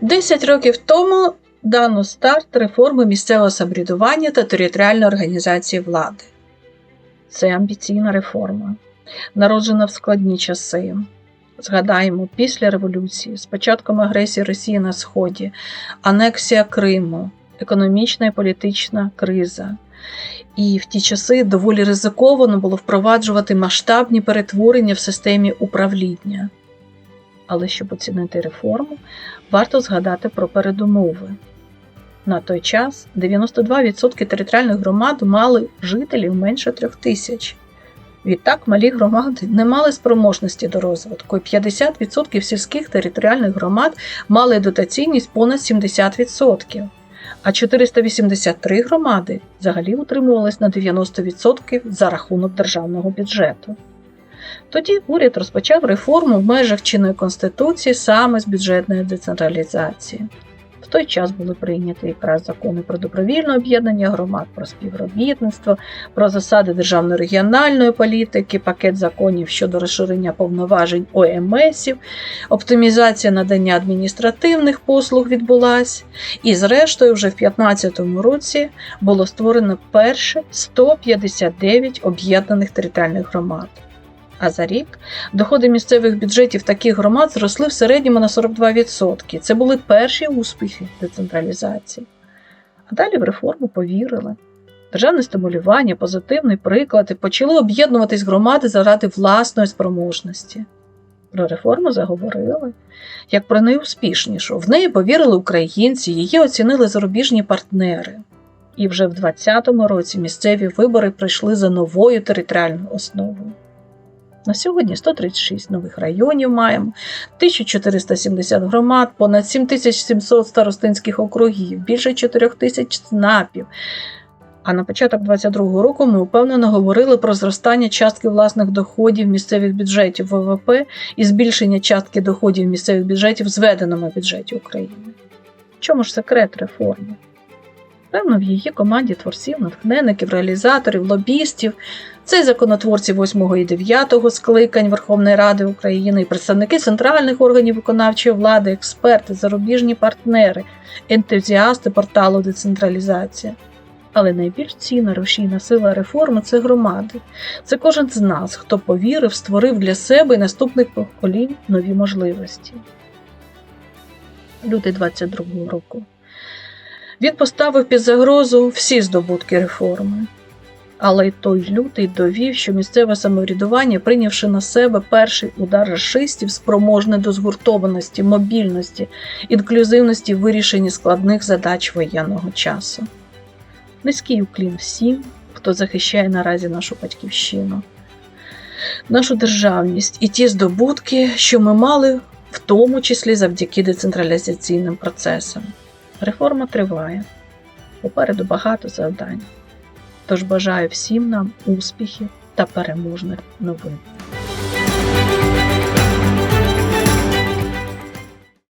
Десять років тому дано старт реформи місцевого самоврядування та територіальної організації влади. Це амбіційна реформа, народжена в складні часи. Згадаємо, після революції, з початком агресії Росії на Сході, анексія Криму, економічна і політична криза. І в ті часи доволі ризиковано було впроваджувати масштабні перетворення в системі управління. Але щоб оцінити реформу, варто згадати про передумови. На той час 92% територіальних громад мали жителів менше трьох тисяч. Відтак малі громади не мали спроможності до розвитку, і 50% сільських територіальних громад мали дотаційність понад 70%, а 483 громади взагалі утримувались на 90% за рахунок державного бюджету. Тоді уряд розпочав реформу в межах чинної конституції саме з бюджетної децентралізації. Той час були прийняті якраз закони про добровільне об'єднання громад, про співробітництво, про засади державної регіональної політики, пакет законів щодо розширення повноважень ОМСів, оптимізація надання адміністративних послуг відбулась. І, зрештою, вже в 2015 році було створено перше 159 об'єднаних територіальних громад. А за рік доходи місцевих бюджетів таких громад зросли в середньому на 42%. Це були перші успіхи децентралізації. А далі в реформу повірили. Державне стимулювання, позитивний приклад і почали об'єднуватись громади заради власної спроможності. Про реформу заговорили як про найуспішнішу. В неї повірили українці, її оцінили зарубіжні партнери. І вже в 2020 році місцеві вибори прийшли за новою територіальною основою. На сьогодні 136 нових районів маємо, 1470 громад, понад 7700 старостинських округів, більше 4000 ЦНАПів. А на початок 2022 року ми впевнено говорили про зростання частки власних доходів місцевих бюджетів ВВП і збільшення частки доходів місцевих бюджетів зведеному бюджеті України. В чому ж секрет реформи? Певно, в її команді творців, натхненників, реалізаторів, лобістів, це й законотворці 8 і 9 скликань Верховної Ради України, і представники центральних органів виконавчої влади, експерти, зарубіжні партнери, ентузіасти порталу децентралізація. Але найбільш цінна рушійна сила реформи це громади. Це кожен з нас, хто повірив, створив для себе і наступних поколінь нові можливості. Лютий 22 року. Він поставив під загрозу всі здобутки реформи. Але й той лютий довів, що місцеве самоврядування, прийнявши на себе перший удар расистів, спроможне до згуртованості, мобільності, інклюзивності в вирішенні складних задач воєнного часу. Низький уклін всім, хто захищає наразі нашу батьківщину, нашу державність і ті здобутки, що ми мали, в тому числі завдяки децентралізаційним процесам. Реформа триває. Попереду багато завдань. Тож бажаю всім нам успіхів та переможних новин.